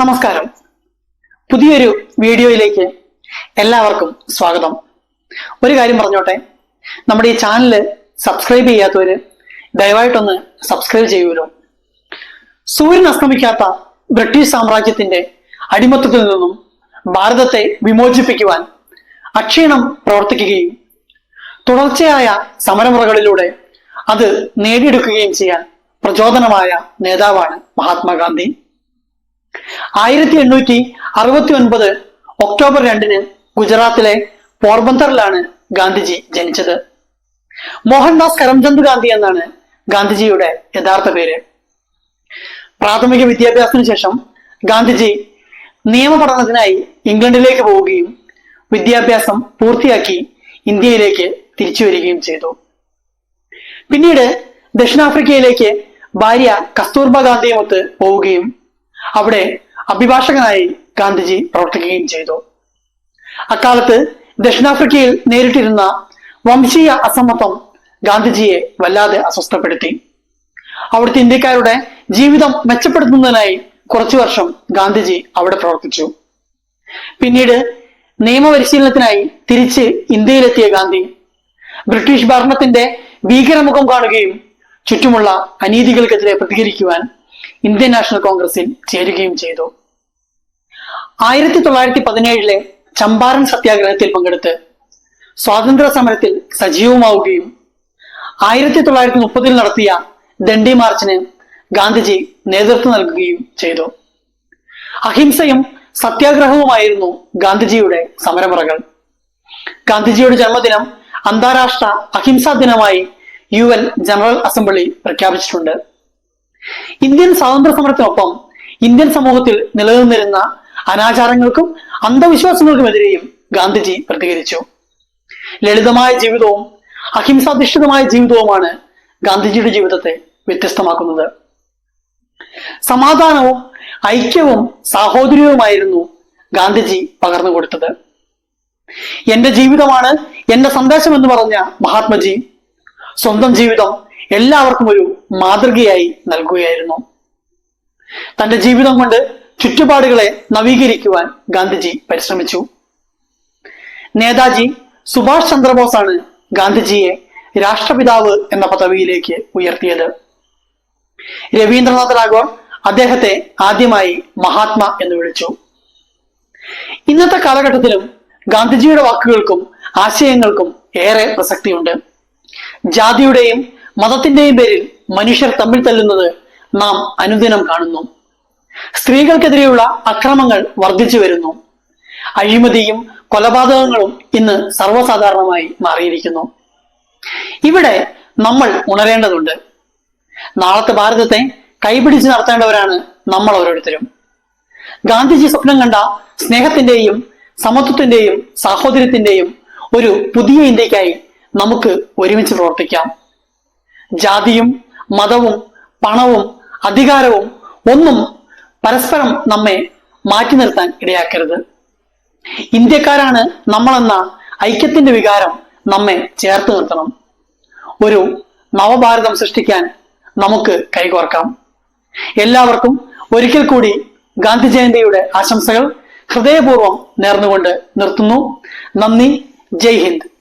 നമസ്കാരം. പുതിയൊരു വീഡിയോയിലേക്ക് എല്ലാവർക്കും സ്വാഗതം. ഒരു കാര്യം പറഞ്ഞോട്ടെ. നമ്മുടെ ഈ ചാനൽ സബ്സ്ക്രൈബ് ചെയ്യാത്തവര് ദയവായിട്ടൊന്ന് സബ്സ്ക്രൈബ് ചെയ്യുമല്ലോ സൂര്യൻ അസ്തമിക്കാത്ത ബ്രിട്ടീഷ് സാമ്രാജ്യത്തിന്റെ അടിമത്തത്തിൽ നിന്നും ഭാരതത്തെ വിമോചിപ്പിക്കുവാൻ അക്ഷീണം പ്രവർത്തിക്കുകയും തുടർച്ചയായ സമരമുറകളിലൂടെ അത് നേടിയെടുക്കുകയും ചെയ്യാൻ പ്രചോദനമായ നേതാവാണ് മഹാത്മാഗാന്ധി. ആയിരത്തി എണ്ണൂറ്റി അറുപത്തി ഒൻപത് ഒക്ടോബർ രണ്ടിന് ഗുജറാത്തിലെ പോർബന്തറിലാണ് ഗാന്ധിജി ജനിച്ചത്. മോഹൻദാസ് കരംചന്ദ് ഗാന്ധി എന്നാണ് ഗാന്ധിജിയുടെ യഥാർത്ഥ പേര്. പ്രാഥമിക വിദ്യാഭ്യാസത്തിന് ശേഷം ഗാന്ധിജി നിയമപഠനത്തിനായി ഇംഗ്ലണ്ടിലേക്ക് പോവുകയും വിദ്യാഭ്യാസം പൂർത്തിയാക്കി ഇന്ത്യയിലേക്ക് തിരിച്ചു വരികയും ചെയ്തു. പിന്നീട് ദക്ഷിണാഫ്രിക്കയിലേക്ക് ഭാര്യ കസ്തൂർബ ഗാന്ധിയുമൊത്ത് പോവുകയും അവിടെ അഭിഭാഷകനായി ഗാന്ധിജി പ്രവർത്തിക്കുകയും ചെയ്തു. അക്കാലത്ത് ദക്ഷിണാഫ്രിക്കയിൽ നേരിട്ടിരുന്ന വംശീയ അസമത്വം ഗാന്ധിജിയെ വല്ലാതെ അസ്വസ്ഥപ്പെടുത്തി. അവിടുത്തെ ഇന്ത്യക്കാരുടെ ജീവിതം മെച്ചപ്പെടുത്തുന്നതിനായി കുറച്ചു വർഷം ഗാന്ധിജി അവിടെ പ്രവർത്തിച്ചു. പിന്നീട് നിയമപരിശീലനത്തിനായി തിരിച്ച് ഇന്ത്യയിലെത്തിയ ഗാന്ധി ബ്രിട്ടീഷ് ഭരണത്തിന്റെ ഭീകരമുഖം കാണുകയും ചുറ്റുമുള്ള അനീതികൾക്കെതിരെ പ്രതികരിക്കുവാൻ ഇന്ത്യൻ നാഷണൽ കോൺഗ്രസിൽ ചേരുകയും ചെയ്തു. ആയിരത്തി തൊള്ളായിരത്തി പതിനേഴിലെ ചമ്പാരൻ സത്യാഗ്രഹത്തിൽ പങ്കെടുത്ത് സ്വാതന്ത്ര്യ സമരത്തിൽ സജീവമാവുകയും ആയിരത്തി തൊള്ളായിരത്തി മുപ്പതിൽ നടത്തിയ ദണ്ഡി മാർച്ചിന് ഗാന്ധിജി നേതൃത്വം നൽകുകയും ചെയ്തു. അഹിംസയും സത്യാഗ്രഹവുമായിരുന്നു ഗാന്ധിജിയുടെ സമരമുറകൾ. ഗാന്ധിജിയുടെ ജന്മദിനം അന്താരാഷ്ട്ര അഹിംസാ ദിനമായി യു എൻ ജനറൽ അസംബ്ലി പ്രഖ്യാപിച്ചിട്ടുണ്ട്. ഇന്ത്യൻ സ്വാതന്ത്ര്യ സമരത്തിനൊപ്പം ഇന്ത്യൻ സമൂഹത്തിൽ നിലനിന്നിരുന്ന അനാചാരങ്ങൾക്കും അന്ധവിശ്വാസങ്ങൾക്കുമെതിരെയും ഗാന്ധിജി പ്രതികരിച്ചു. ലളിതമായ ജീവിതവും അഹിംസാധിഷ്ഠിതമായ ജീവിതവുമാണ് ഗാന്ധിജിയുടെ ജീവിതത്തെ വ്യത്യസ്തമാക്കുന്നത്. സമാധാനവും ഐക്യവും സാഹോദര്യവുമായിരുന്നു ഗാന്ധിജി പകർന്നു കൊടുത്തത്. എന്റെ ജീവിതമാണ് എന്റെ സന്ദേശം എന്ന് പറഞ്ഞ മഹാത്മജി സ്വന്തം ജീവിതം എല്ലാവർക്കും ഒരു മാതൃകയായി നൽകുകയായിരുന്നു. തന്റെ ജീവിതം കൊണ്ട് ചുറ്റുപാടുകളെ നവീകരിക്കുവാൻ ഗാന്ധിജി പരിശ്രമിച്ചു. നേതാജി സുഭാഷ് ചന്ദ്രബോസാണ് ഗാന്ധിജിയെ രാഷ്ട്രപിതാവ് എന്ന പദവിയിലേക്ക് ഉയർത്തിയത്. രവീന്ദ്രനാഥ് ടാഗോർ അദ്ദേഹത്തെ ആദ്യമായി മഹാത്മ എന്ന് വിളിച്ചു. ഇന്നത്തെ കാലഘട്ടത്തിലും ഗാന്ധിജിയുടെ വാക്കുകൾക്കും ആശയങ്ങൾക്കും ഏറെ പ്രസക്തിയുണ്ട്. ജാതിയുടെയും മതത്തിന്റെയും പേരിൽ മനുഷ്യർ തമ്മിൽ തല്ലുന്നത് നാം അനുദിനം കാണുന്നു. സ്ത്രീകൾക്കെതിരെയുള്ള അക്രമങ്ങൾ വർദ്ധിച്ചു വരുന്നു. അഴിമതിയും കൊലപാതകങ്ങളും ഇന്ന് സർവസാധാരണമായി മാറിയിരിക്കുന്നു. ഇവിടെ നമ്മൾ ഉണരേണ്ടതുണ്ട്. നാളത്തെ ഭാരതത്തെ കൈപിടിച്ച് നടത്തേണ്ടവരാണ് നമ്മൾ ഓരോരുത്തരും. ഗാന്ധിജി സ്വപ്നം കണ്ട സ്നേഹത്തിന്റെയും സമത്വത്തിന്റെയും സാഹോദര്യത്തിന്റെയും ഒരു പുതിയ ഇന്ത്യക്കായി നമുക്ക് ഒരുമിച്ച് പ്രവർത്തിക്കാം. ജാതിയും മതവും പണവും അധികാരവും ഒന്നും പരസ്പരം നമ്മെ മാറ്റി നിർത്താൻ ഇടയാക്കരുത്. ഇന്ത്യക്കാരാണ് നമ്മളെന്ന ഐക്യത്തിന്റെ വികാരം നമ്മെ ചേർത്ത് നിർത്തണം. ഒരു നവഭാരതം സൃഷ്ടിക്കാൻ നമുക്ക് കൈകോർക്കാം. എല്ലാവർക്കും ഒരിക്കൽ കൂടി ഗാന്ധി ജയന്തിയുടെ ആശംസകൾ ഹൃദയപൂർവം നേർന്നുകൊണ്ട് നിർത്തുന്നു. നന്ദി. ജയ് ഹിന്ദ്.